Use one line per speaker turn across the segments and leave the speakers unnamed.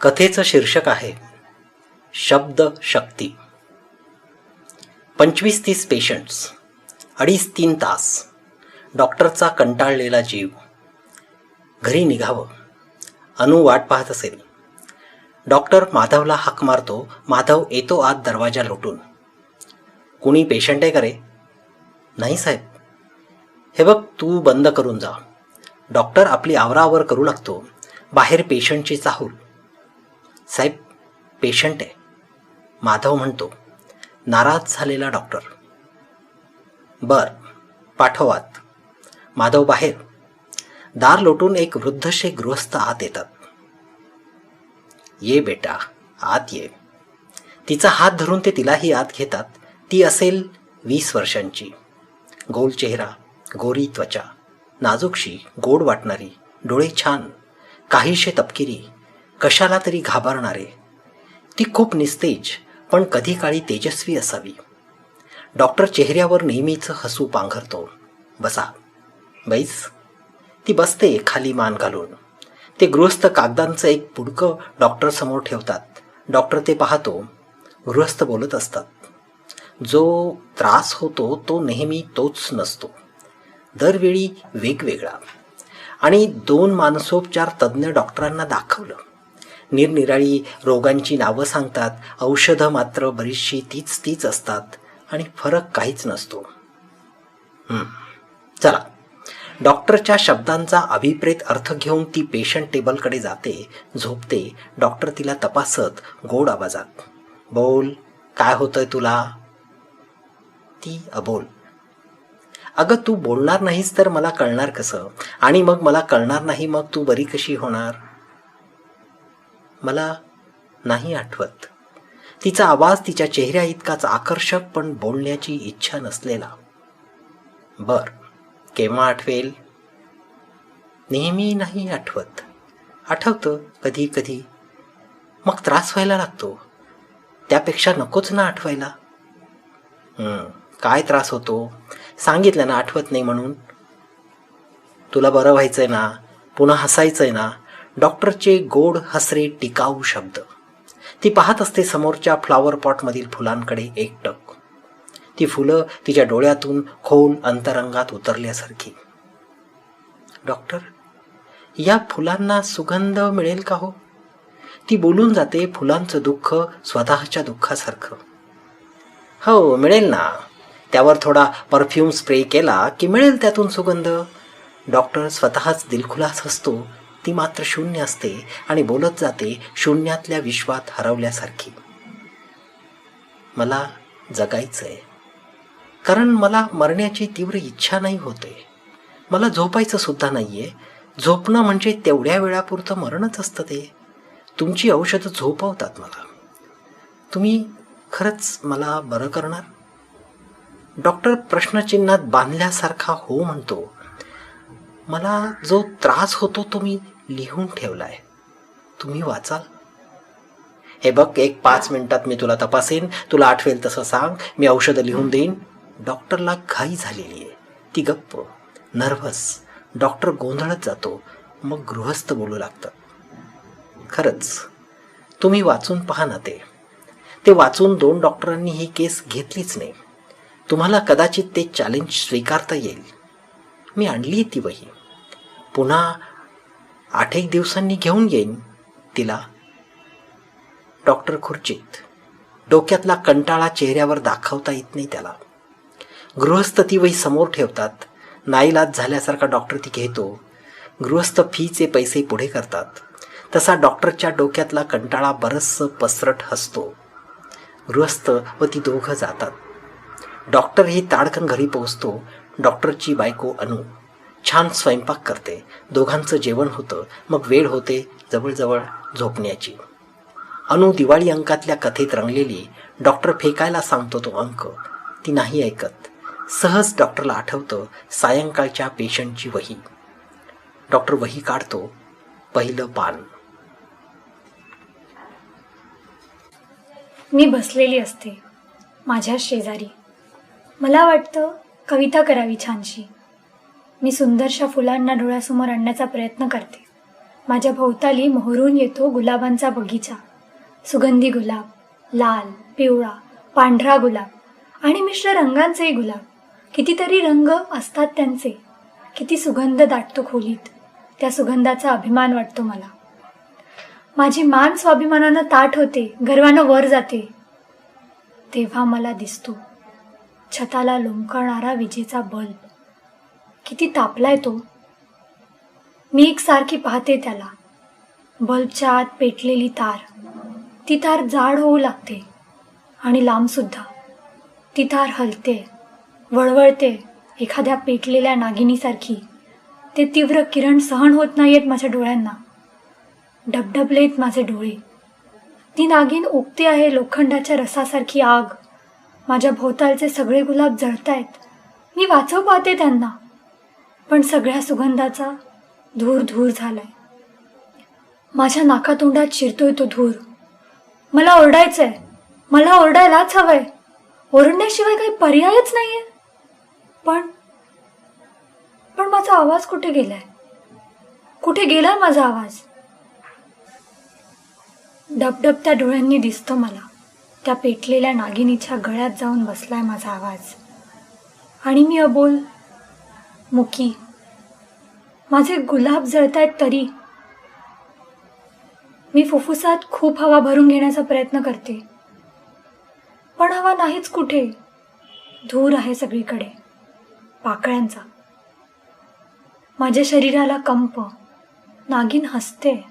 कथेचं शीर्षक आहे शब्द शक्ती. पंचवीस तीस पेशंट्स अडीच तीन तास डॉक्टरचा कंटाळलेला जीव. घरी निघावं. अनु वाट पाहत असेल. डॉक्टर माधवला हाक मारतो माधव येतो आत दरवाजा लोटून. कुणी पेशंट आहे करे नाही साहेब. हे बघ तू बंद करून जा. डॉक्टर आपली आवरावर करू लागतो. बाहेर पेशंटची चाहूल. साहेब पेशंट आहे. माधव म्हणतो नाराज झालेला डॉक्टर बर पाठवात. माधव बाहेर. दार लोटून एक वृद्धशे गृहस्थ आत येतात. ये बेटा आत ये. तिचा हात धरून ते तिलाही आत घेतात. ती असेल वीस वर्षांची. गोल चेहरा गोरी त्वचा. नाजूकशी गोड वाटणारी डोळे छान. काहीशे तपकिरी कशाला तरी घाबरणारे. ती खूप निस्तेज पण कधी काळी तेजस्वी असावी. डॉक्टर चेहऱ्यावर नेहमीच हसू पांघरतो. बसा. बैस. ती बसते खाली मान घालून. ते गृहस्थ कागदांचं एक पुडकं डॉक्टर समोर ठेवतात. डॉक्टर ते पाहतो. गृहस्थ बोलत असतात. जो त्रास होतो तो नेहमी तोच नसतो. दरवेळी वेगवेगळा. आणि दोन मानसोपचार तज्ज्ञ डॉक्टरांना दाखवलं. निरनिराळी रोगांची नावं सांगतात. औषधं मात्र बरीचशी तीच तीच असतात. आणि फरक काहीच नसतो. चला. डॉक्टरच्या शब्दांचा अभिप्रेत अर्थ घेऊन ती पेशंट टेबलकडे जाते झोपते. डॉक्टर तिला तपासत गोड आवाजात. बोल काय होतंय तुला? ती अबोल. अगं तू बोलणार नाहीस तर मला कळणार कसं? आणि मग मला कळणार नाही मग तू बरी कशी होणार? मला नाही आठवत. तिचा आवाज तिच्या चेहऱ्या इतकाच आकर्षक पण बोलण्याची इच्छा नसलेला. बर केव्हा आठवेल? नेहमी नाही आठवत. आठवतं कधी कधी मग त्रास व्हायला लागतो. त्यापेक्षा नकोच ना आठवायला. काय त्रास होतो? सांगितलं ना आठवत नाही म्हणून. तुला बरं व्हायचंय ना? पुन्हा हसायचंय ना? डॉक्टरचे गोड हसरे टिकाऊ शब्द. ती पाहत असते समोरच्या फ्लॉवर पॉटमधील फुलांकडे एकटक ती फुलं तिच्या डोळ्यातून खोल अंतरंगात उतरल्यासारखी. डॉक्टर या फुलांना सुगंध मिळेल का हो? ती बोलून जाते फुलांचं दुःख स्वतःच्या दुःखासारखं. हो मिळेल ना. त्यावर थोडा परफ्यूम स्प्रे केला की मिळेल त्यातून सुगंध. डॉक्टर स्वतःच दिलखुलास असतो ती मात्र शून्य असते आणि बोलत जाते शून्यातल्या विश्वात हरवल्यासारखी. मला जगायचंय. कारण मला मरण्याची तीव्र इच्छा नाही होते. मला झोपायचं सुद्धा नाहीये. झोपणं म्हणजे तेवढ्या वेळापुरतं मरणच असतं ते. तुमची औषधं झोपवतात मला. तुम्ही खरंच मला बरं करणार? डॉक्टर प्रश्नचिन्हात बांधल्यासारखा हो म्हणतो. मला जो त्रास होतो तो मी लिहून ठेवलाय. तुम्ही वाचाल. हे बघ एक पाच मिनिटात मी तुला तपासेन. तुला आठवेल तसं सांग. मी औषधं लिहून देईन. डॉक्टरला घाई झालेली आहे. ती गप्प. नर्व्हस. डॉक्टर गोंधळत जातो. मग गृहस्थ बोलू लागतात. खरंच तुम्ही वाचून पहा ना ते. ते वाचून दोन डॉक्टरांनी ही केस घेतलीच नाही. तुम्हाला कदाचित ते चॅलेंज स्वीकारता येईल. मी आणली ती वही. पुन्हा आठ एक दिवसांनी घेऊन येईन तिला. डॉक्टर खुर्चीत. डोक्यातला कंटाळा चेहऱ्यावर दाखवता येत नाही त्याला. गृहस्थ ती वही समोर ठेवतात. नाईलाज झाल्यासारखा डॉक्टर ती घेतो. गृहस्थ फीचे पैसे पुढे करतात. तसा डॉक्टरच्या डोक्यातला कंटाळा बरचसं पसरट हसतो. गृहस्थ व ती दोघं जातात. डॉक्टर ही ताडकन घरी पोहोचतो. डॉक्टरची बायको अनु. छान स्वयंपाक करते. दोघांचं जेवण होतं. मग वेळ होते जवळजवळ झोपण्याची. अनु दिवाळी अंकातल्या कथेत रंगलेली डॉक्टर फेकायला सांगतो तो अंक. ती नाही ऐकत. सहज डॉक्टरला आठवतं सायंकाळच्या पेशंटची वही. डॉक्टर वही काढतो. पहिलं पान.
मी बसलेली असते. माझ्या शेजारी. मला वाटतं कविता करावी छानशी. मी सुंदरशा फुलांना डोळ्यासमोर आणण्याचा प्रयत्न करते. माझ्या भोवताली मोहरून येतो गुलाबांचा बगीचा. सुगंधी गुलाब लाल पिवळा पांढरा गुलाब आणि मिश्र रंगांचेही गुलाब. कितीतरी रंग असतात त्यांचे. किती सुगंध दाटतो खोलीत. त्या सुगंधाचा अभिमान वाटतो मला. माझी मान स्वाभिमानानं ताट होते. गर्वानं वर जाते. तेव्हा मला दिसतो. छताला लोंबकळणारा विजेचा बल्ब. किती तापलाय तो. मी एकसारखी पाहते त्याला. बल्बच्या आत पेटलेली तार. ती तार जाड होऊ लागते आणि लांबसुद्धा. ती तार हलते वळवळते एखाद्या पेटलेल्या नागिनीसारखी. ते तीव्र किरण सहन होत नाही आहेत माझ्या डोळ्यांना. डबडबलेत माझे डोळे. ती नागिन उगते आहे लोखंडाच्या रसासारखी आग. माझ्या भोवतालचे सगळे गुलाब जळतायत. मी वाचव पाहते त्यांना. पण सगळ्या सुगंधाचा धूर धूर झालाय. माझ्या नाकातोंडात शिरतोय तो धूर. मला ओरडायचंय. मला ओरडायलाच हवंय. ओरडण्याशिवाय काही पर्यायच नाहीये. पण पण माझा आवाज कुठे गेलाय? कुठे गेलाय माझा आवाज? डबडबत्या डोळ्यांनी दिसतो मला. त्या पेटलेल्या नागिनीच्या गळ्यात जाऊन बसलाय माझा आवाज. आणि मी अबोल मुकी माझे गुलाब जळतायत तरी मी फुफ्फुसात खूप हवा भरून घेण्याचा प्रयत्न करते. पण हवा नाहीच कुठे. धूर आहे सगळीकडे. पाकळ्यांचा. माझ्या शरीराला कंप. नागिन हसते.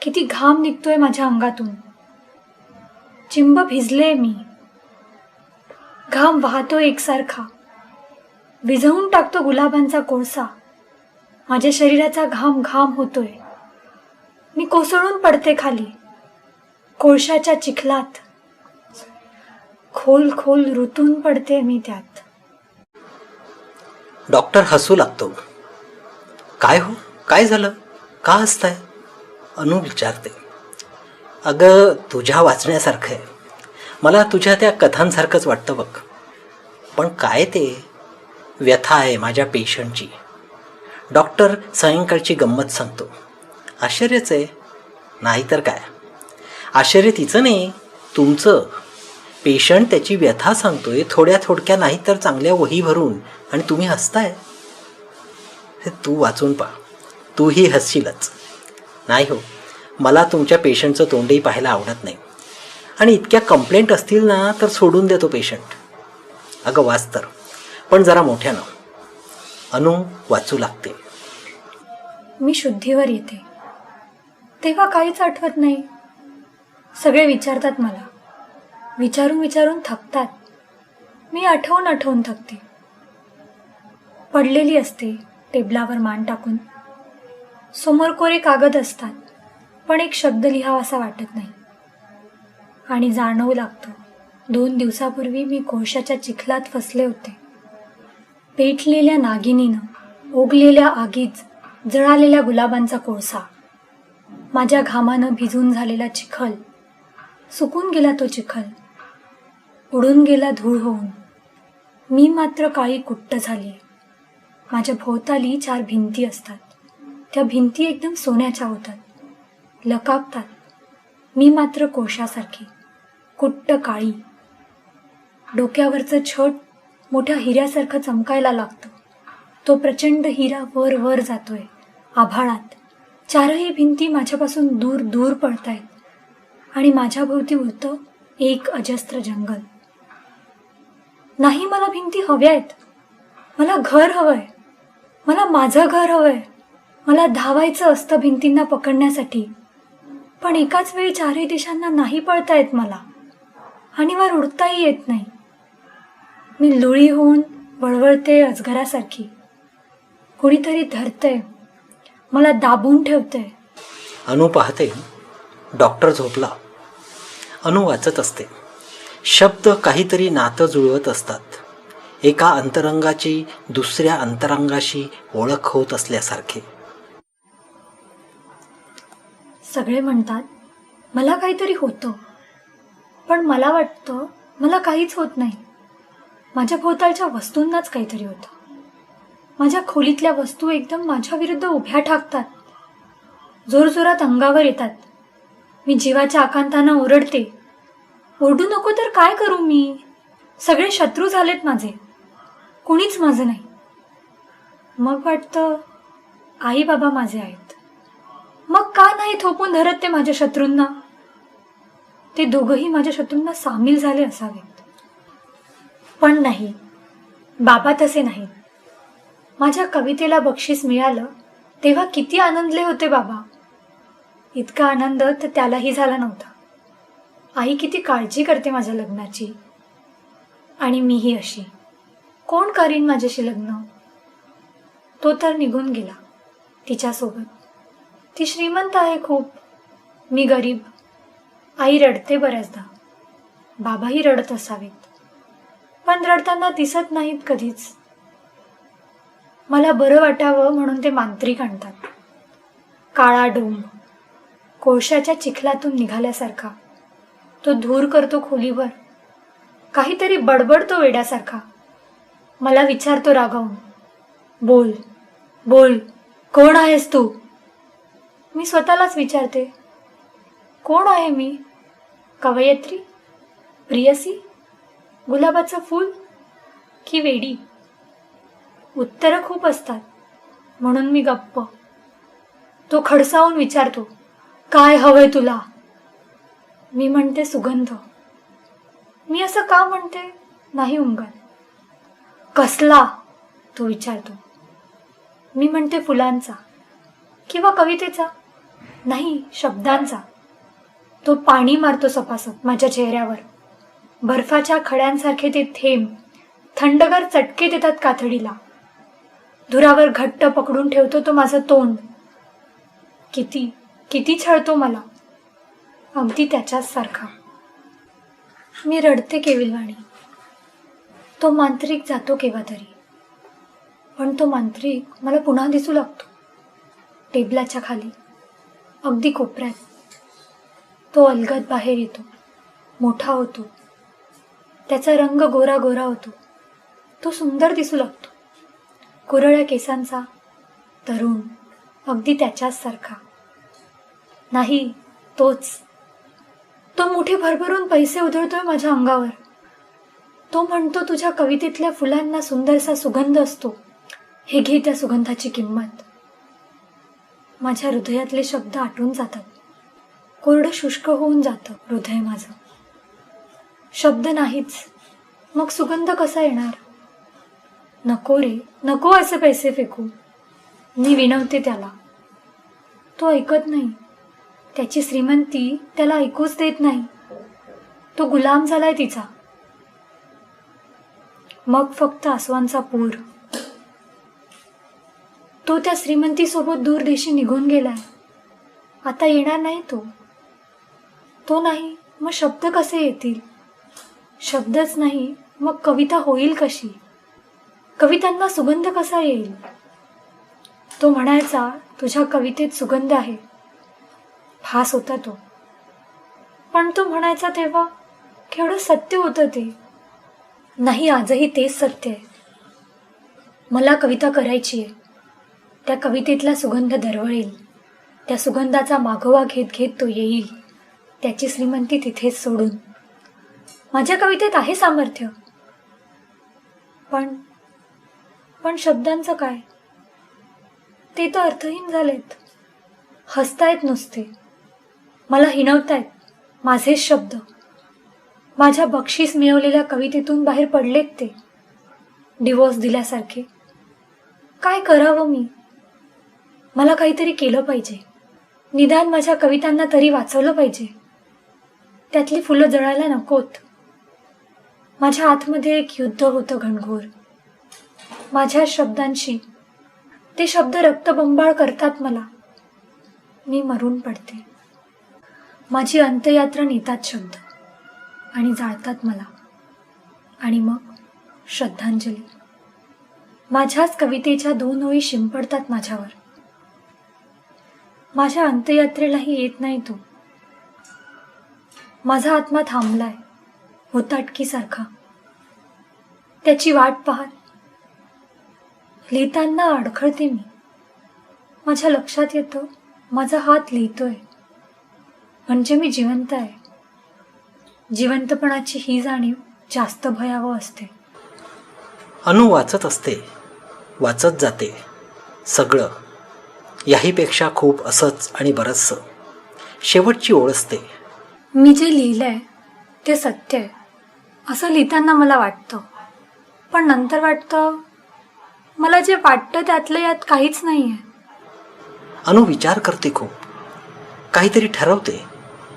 किती घाम निघतोय माझ्या अंगातून. चिंब भिजले मी. घाम वाहतो एकसारखा. विझवून टाकतो गुलाबांचा कोळसा. माझ्या शरीराचा घाम घाम होतोय. मी कोसळून पडते खाली. कोळशाच्या चिखलात. खोल खोल रुतून पडते मी त्यात.
डॉक्टर हसू लागतो. काय हो? काय झालं? का हसताय? अनु विचारते. अगं तुझ्या वाचण्यासारखं आहे. मला तुझ्या त्या कथांसारखंच वाटतं बघ. पण काय ते? व्यथा आहे माझ्या पेशंटची. डॉक्टर सायंकाळची गंमत सांगतो. आश्चर्यच आहे. नाहीतर काय? आश्चर्य तिचं नाही तुमचं. पेशंट त्याची व्यथा सांगतोय थोड्या थोडक्या नाही तर चांगल्या वही भरून. आणि तुम्ही हसताय? हे तू वाचून पहा. तूही हसशीलच. नाही हो मला तुमच्या पेशंटचं तोंडही पाहायला आवडत नाही. आणि इतक्या कंप्लेंट असतील ना तर सोडून देतो पेशंट. अगं वाच तर. पण जरा मोठ्यानं अनु वाचू लागते.
मी शुद्धीवर येते. तेव्हा काहीच आठवत नाही. सगळे विचारतात मला. विचारून विचारून थकतात. मी आठवून आठवून थकते. पडलेली असते टेबलावर मान टाकून. समोर कोरे कागद असतात पण एक शब्द लिहावासा वाटत नाही. आणि जाणवू लागतं. दोन दिवसापूर्वी मी कोळशाच्या चिखलात फसले होते. पेटलेल्या नागिनीनं ओगलेल्या आगीत जळालेल्या गुलाबांचा कोळसा. माझ्या घामानं भिजून झालेला चिखल. सुकून गेला तो चिखल. उडून गेला धूळ होऊन. मी मात्र काळी कुट्ट झाली. माझ्या भोवताली चार भिंती असतात. त्या भिंती एकदम सोन्याच्या होतात. लकाकतात मी मात्र कोशासारखी कुट्ट काळी. डोक्यावरचं छट मोठ्या हिऱ्यासारखं चमकायला लागतं. तो प्रचंड हिरा वर वर जातोय आभाळात. चारही भिंती माझ्यापासून दूर दूर पडतायत आणि माझ्याभोवती उरतं एक अजस्त्र जंगल. नाही मला भिंती हव्या आहेत मला घर हवंय. मला माझं घर हवंय. मला धावायचं असतं भिंतींना पकडण्यासाठी. पण एकाच वेळी चारही दिशांना नाही पळता येत मला. आणि वर उडताही येत नाही. मी लुळी होऊन वळवळते अजगरासारखी. कुणीतरी धरतंय मला दाबून ठेवतंय.
अनु पाहते डॉक्टर झोपला. अनु वाचत असते. शब्द काहीतरी नातं जुळवत असतात. एका अंतरंगाची दुसऱ्या अंतरंगाशी ओळख होत असल्यासारखे.
सगळे म्हणतात मला काहीतरी होतं. पण मला वाटतं मला काहीच होत नाही. माझ्या भोवतालच्या वस्तूंनाच काहीतरी होतं. माझ्या खोलीतल्या वस्तू एकदम माझ्या विरुद्ध उभ्या ठाकतात. जोरजोरात अंगावर येतात. मी जीवाच्या आकांतानं ओरडते. ओरडू नको तर काय करू मी? सगळे शत्रू झालेत माझे. कुणीच माझं नाही. मग वाटतं आई बाबा माझे आहेत. मग का नाही थोपून धरत ते माझ्या शत्रूंना? ते दोघंही माझ्या शत्रूंना सामील झाले असावेत. पण नाही. बाबा तसे नाहीत. माझ्या कवितेला बक्षीस मिळालं तेव्हा किती आनंदले होते बाबा. इतका आनंद तर त्यालाही झाला नव्हता. आई किती काळजी करते माझ्या लग्नाची. आणि मीही अशी. कोण करीन माझ्याशी लग्न? तो तर निघून गेला तिच्यासोबत. ती श्रीमंत आहे खूप. मी गरीब. आई रडते बऱ्याचदा. बाबाही रडत असावेत. पण रडताना दिसत नाहीत कधीच. मला बरं वाटावं म्हणून ते मांत्रिक आणतात. काळा डोम कोळशाच्या चिखलातून निघाल्यासारखा. तो धूर करतो खोलीवर. काहीतरी बडबडतो वेड्यासारखा. मला विचारतो रागावून बोल बोल कोण आहेस तू? मी स्वतःलाच विचारते कोण आहे मी? कवयत्री प्रियसी गुलाबाचं फूल की वेडी? उत्तरं खूप असतात. म्हणून मी गप्प. तो खडसावून विचारतो काय हवंय तुला? मी म्हणते सुगंध. मी असं का म्हणते? नाही उंगल. कसला? तो विचारतो. मी म्हणते फुलांचा. किंवा कवितेचा? नाही शब्दांचा. तो पाणी मारतो सपासप माझ्या चेहऱ्यावर. बर्फाच्या खड्यांसारखे ते थेंब थंडगार चटके देतात कातडीला. धुरावर घट्ट पकडून ठेवतो तो माझं तोंड. किती किती छळतो मला. अगदी त्याच्याच सारखा मी रडते केविलवाणी. तो मांत्रिक जातो केव्हा तरी. पण तो मांत्रिक मला पुन्हा दिसू लागतो. टेबलाच्या खाली. अगदी कोपऱ्यात. तो अलगद बाहेर येतो. मोठा होतो. त्याचा रंग गोरा गोरा होतो. तो सुंदर दिसू लागतो. कुरळ्या केसांचा तरुण अगदी त्याच्याच सारखा. नाही तोच. तो मुठी भरभरून पैसे उधळतोय माझ्या अंगावर. तो म्हणतो तुझ्या कवितेतल्या फुलांना सुंदरसा सुगंध असतो. हे घे त्या सुगंधाची किंमत. माझ्या हृदयातले शब्द आटून जातात. कोरडं शुष्क होऊन जातं हृदय माझं. शब्द नाहीच. मग सुगंध कसा येणार? नको रे नको असे पैसे फेकू. मी विनवते त्याला. तो ऐकत नाही. त्याची श्रीमंती त्याला ऐकूच देत नाही. तो गुलाम झालाय तिचा. मग फक्त आसवांचा पूर. तो त्या श्रीमंतीसोबत दूर देशी निघून गेलाय. आता येणार नाही तो. तो नाही मग शब्द कसे येतील? शब्दच नाही मग कविता होईल कशी? कवितांना सुगंध कसा येईल? तो म्हणायचा तुझ्या कवितेत सुगंध आहे. फास होता तो. पण तो म्हणायचा तेव्हा केवढं सत्य होतं ते. नाही आजही तेच सत्य आहे. मला कविता करायची आहे. त्या कवितेतला सुगंध दरवळेल. त्या सुगंधाचा मागोवा घेत घेत तो येईल. त्याची श्रीमंती तिथेच सोडून. माझ्या कवितेत आहे सामर्थ्य. पण पण शब्दांचं काय? ते तर अर्थहीन झालेत. हसतायत नुसते. मला हिणवतायत माझेच शब्द. माझ्या बक्षीस मिळवलेल्या कवितेतून बाहेर पडलेत ते. डिवोर्स दिल्यासारखे. काय करावं मी? मला काहीतरी केलं पाहिजे. निदान माझ्या कवितांना तरी वाचवलं पाहिजे. त्यातली फुलं जळायला नकोत. माझ्या आतमध्ये एक युद्ध होतं घणघोर माझ्या शब्दांशी. ते शब्द रक्तबंबाळ करतात मला. मी मरून पडते. माझी अंत्ययात्रा नेतात शब्द. आणि जाळतात मला. आणि मग श्रद्धांजली. माझ्याच कवितेच्या दोन ओळी शिंपडतात माझ्यावर. माझ्या अंत्ययात्रेलाही येत नाही तो. माझा आत्मा थांबलाय. होताटकीसारखा. त्याची वाट पाहत लिहिताना अडखळते मी. माझ्या लक्षात येतं माझा हात लिहितोय. म्हणजे मी जिवंत आहे. जिवंतपणाची ही जाणीव जास्त भयावह असते.
अनु वाचत असते. वाचत जाते. सगळं. याहीपेक्षा खूप असंच आणि बरंचसं. शेवटची ओळ असते.
मी जे लिहिलंय ते सत्य आहे. असं लिहिताना मला वाटतं. पण नंतर वाटतं मला जे वाटतं त्यातलं यात काहीच नाही आहे
अनु विचार करते खूप. काहीतरी ठरवते.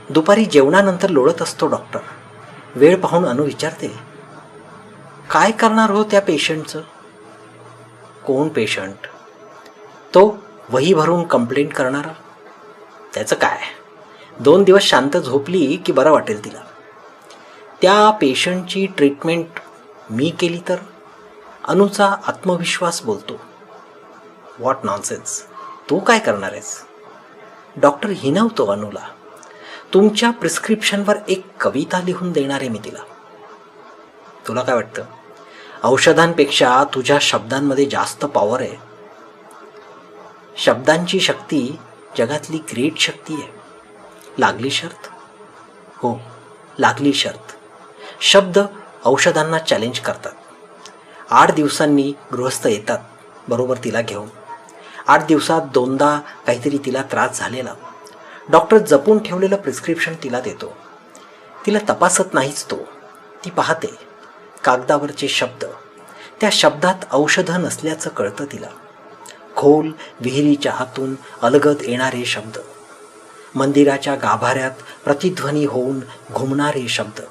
दुपारी जेवणानंतर लोळत असतो डॉक्टर. वेळ पाहून अनु विचारते काय करणार हो त्या पेशंटचं? कोण पेशंट? तो वही भरून कंप्लेंट करणारा. त्याचं काय? दोन दिवस शांत झोपली की बरं वाटेल तिला. त्या पेशंटची ट्रीटमेंट मी केली तर? अनुचा आत्मविश्वास बोलतो. व्हॉट नॉनसेन्स तू काय करणार आहेस? डॉक्टर हिनवतो अनुला. तुमच्या प्रिस्क्रिप्शनवर एक कविता लिहून देणार आहे मी तिला. तुला काय वाटतं? औषधांपेक्षा तुझ्या शब्दांमध्ये जास्त पॉवर आहे. शब्दांची शक्ती जगातली ग्रेट शक्ती आहे. लागली शर्त? हो लागली शर्त. शब्द औषधांना चॅलेंज करतात. आठ दिवसांनी गृहस्थ येतात बरोबर तिला घेऊन. आठ दिवसात दोनदा काहीतरी तिला त्रास झालेला. डॉक्टर जपून ठेवलेलं प्रिस्क्रिप्शन तिला देतो. तिला तपासत नाहीच तो. ती पाहते कागदावरचे शब्द. त्या शब्दात औषधं नसल्याचं कळतं तिला. खोल विहिरीच्या हातून अलगद येणारे शब्द. मंदिराच्या गाभाऱ्यात प्रतिध्वनी होऊन घुमणारे शब्द.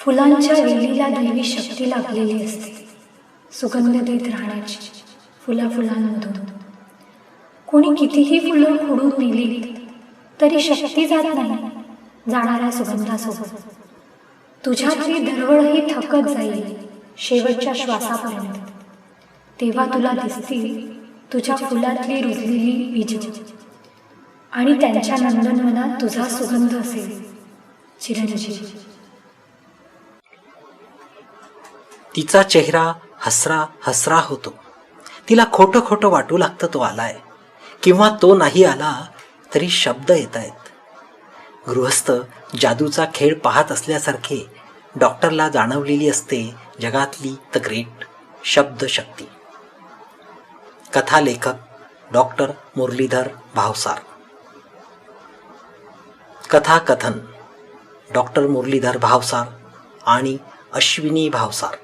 फुलांच्या वेलीला दैवी शक्ती लागलेली असते. सुगंध देत राहण्याची फुला फुलांमधून कोणी कितीही फुलं खुडून नेली तरी शक्ती जात नाही जाणाऱ्या सुगंधासोबत. तुझ्यातली दरवळही थकत जाईल शेवटच्या श्वासापर्यंत. तेव्हा तुला दिसतील तुझ्या फुलातली रुजलेली बीज. आणि त्यांच्या नंदनवनात तुझा सुगंध असेल चिरंजीव.
तिचा चेहरा हसरा हसरा होतो. तिला खोटं खोटं वाटू लागतं तो आलाय. किंवा तो नाही आला तरी शब्द येत आहेत गृहस्थ जादूचा खेळ पाहत असल्यासारखे डॉक्टरला जाणवलेली असते जगातली द ग्रेट शब्दशक्ती. कथालेखक डॉक्टर मुरलीधर भावसार. कथाकथन डॉक्टर मुरलीधर भावसार आणि अश्विनी भावसार.